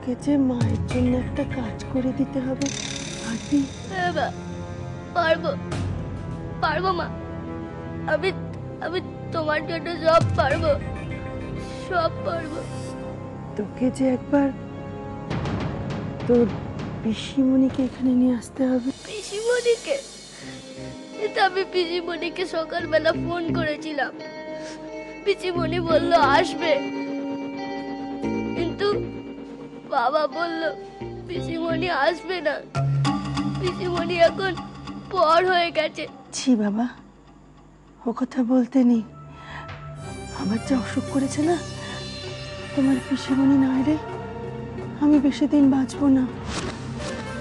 তোকে যে মায়ের জন্য একটা কাজ করে দিতে হবে পারবি পারব পারব মা। আমি আমি তোমার জন্য সব পারব সব পারব। তোকে যে একবার তোর পিসিমণিকে এখানে নিয়ে আসতে হবে। পিসিমণিকে? কিন্তু আমি পিসিমণিকে সকালবেলা ফোন করেছিলাম। পিসিমণি বলল আসবে। কিন্তু বাবা বলল পিসিমণি আসবে না। পিসিমণি এখন পর হয়ে গেছে। ছি বাবা ও কথা বলতে নেই। আমার যে অসুখ করেছে না তোমার পিসিমণি নয় রে। আমি বেশি দিন বাঁচবো না।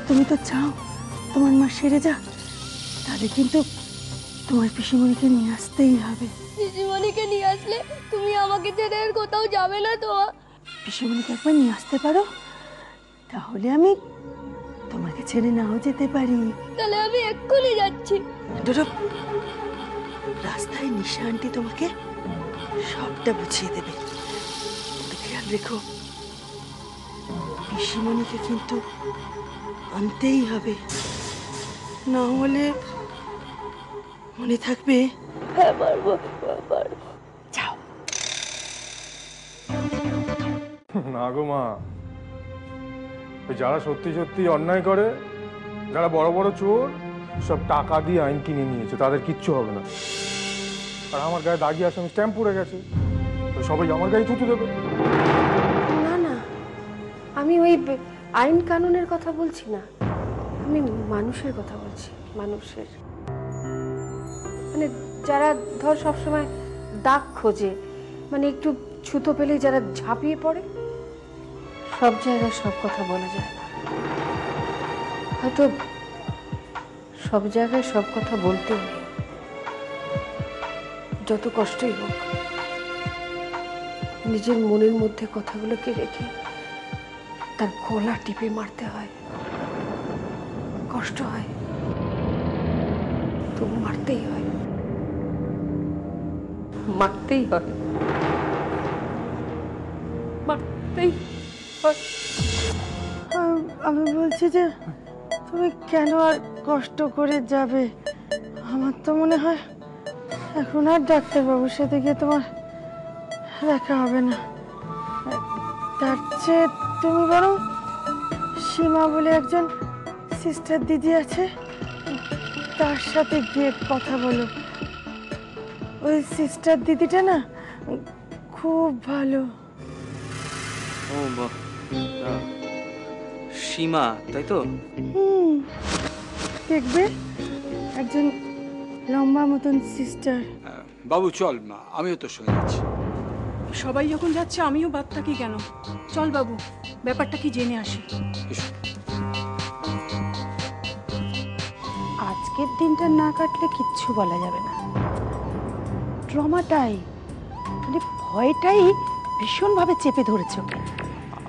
তুমি তো চাও তোমার মা সেরে যা তাহলে কিন্তু তোমার পিসিমণিকে নিয়ে আসতেই হবে। পিসিমণিকে নিয়ে আসলে তুমি আমাকে ছেড়ে কোথাও যাবে না তো? পিসিমণিকে একবার নিয়ে আসতে পারো? তাহলে আমি তোমাকে ছেড়ে নাও যেতে পারি। তাহলে আমি এক্ষুনি যাচ্ছি। রাস্তায় নিশা আন্টি তোমাকে সবটা বুঝিয়ে দেবে। খেয়াল রেখো পিসিমণিকে কিন্তু আনতেই হবে। না হলে মনে থাকবে হ্যাঁ পারব পারব। না গো মা। যারা সত্যি সত্যি অন্যায় করে, যারা বড় বড় চোর, সব টাকা দিয়ে আইন কিনে নিয়েছে, তাদের কিচ্ছু হবে না। আর আমার গায়ে দাগি আসামি স্ট্যাম্প পড়ে গেছে। সবাই আমার গায়ে থুতু দেবে। না না, আমি ওই আইন কানুনের কথা বলছি না। আমি মানুষের কথা বলছি, মানুষের। মানে যারা ধর সবসময় দাগ খোঁজে মানে একটু ছুতো পেলেই যারা ঝাঁপিয়ে পড়ে? সব জায়গায় সব কথা বলা যায় না। হয়তো সব জায়গায় সব কথা বলতেও নেই। যত কষ্টই হোক নিজের মনের মধ্যে কথাগুলোকে রেখে তার গলা টিপে মারতে হয়। কষ্ট হয়। তবু মারতেই হয়। মারতেই হয়। আমি বলছি যে, তুমি কেন আর কষ্ট করে যাবে? আমার তো মনে হয় এখন আর ডাক্তারবাবুর সাথে গিয়ে তোমার দেখা হবে না। তার চেয়ে তুমি বরং সীমা বলে একজন সিস্টার দিদি আছে, তার সাথে গিয়ে কথা বলো। ওই সিস্টার দিদিটা না, খুব ভালো। ও বাহ। সীমা তাই তো? হুম দেখবে? একজন লম্বা মতন সিস্টার হ্যাঁ, বাবু চল মা আমিও তোর সঙ্গে যাচ্ছি। সবাই যখন যাচ্ছে আমিও বাদ থাকি কেন? চল বাবু ব্যাপারটা কি জেনে আসি। আজকের দিনটা না কাটলে কিচ্ছু বলা যাবে না। ট্রমাটাই মানে ভয়টাই ভীষণভাবে চেপে ধরেছে ওকে।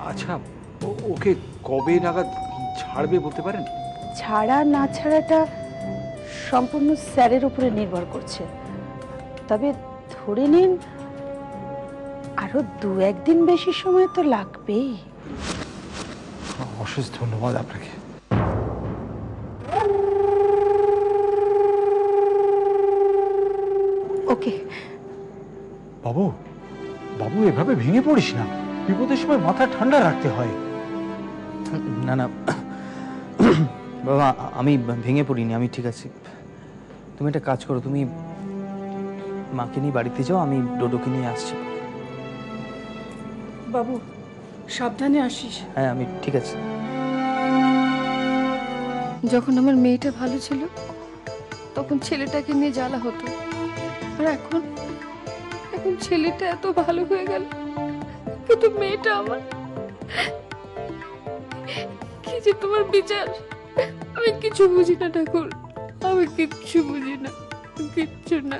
আচ্ছা ওকে কবে নাগাদ ছাড়বে বলতে পারেন? ছাড়া না ছাড়াটা সম্পূর্ণ স্যারের উপরে নির্ভর করছে। তবে ধরে নিন আরও দু একদিন বেশি সময় তো লাগবেই। অশেষ ধন্যবাদ আপনাকে। ওকে। বাবু বাবু এভাবে ভেঙে পড়িস না। বিপদের সময় মাথা ঠান্ডা রাখতে হয়। না না। বাবা আমি ভেঙে পড়িনি আমি ঠিক আছি। তুমি একটা কাজ করো তুমি মাকে নিয়ে বাড়িতে যাও আমি ডোডোকে নিয়ে আসছি। বাবু সাবধানে আসিস। হ্যাঁ আমি ঠিক আছে। যখন আমার মেয়েটা ভালো ছিল তখন ছেলেটাকে নিয়ে জ্বালা হতো। আর এখন এখন ছেলেটা এত ভালো হয়ে গেল। কিন্তু মেয়েটা আমার। কি যে তোমার বিচার? আমি কিছু বুঝি না, ঠাকুর। আমি কিচ্ছু বুঝি না, কিচ্ছু না।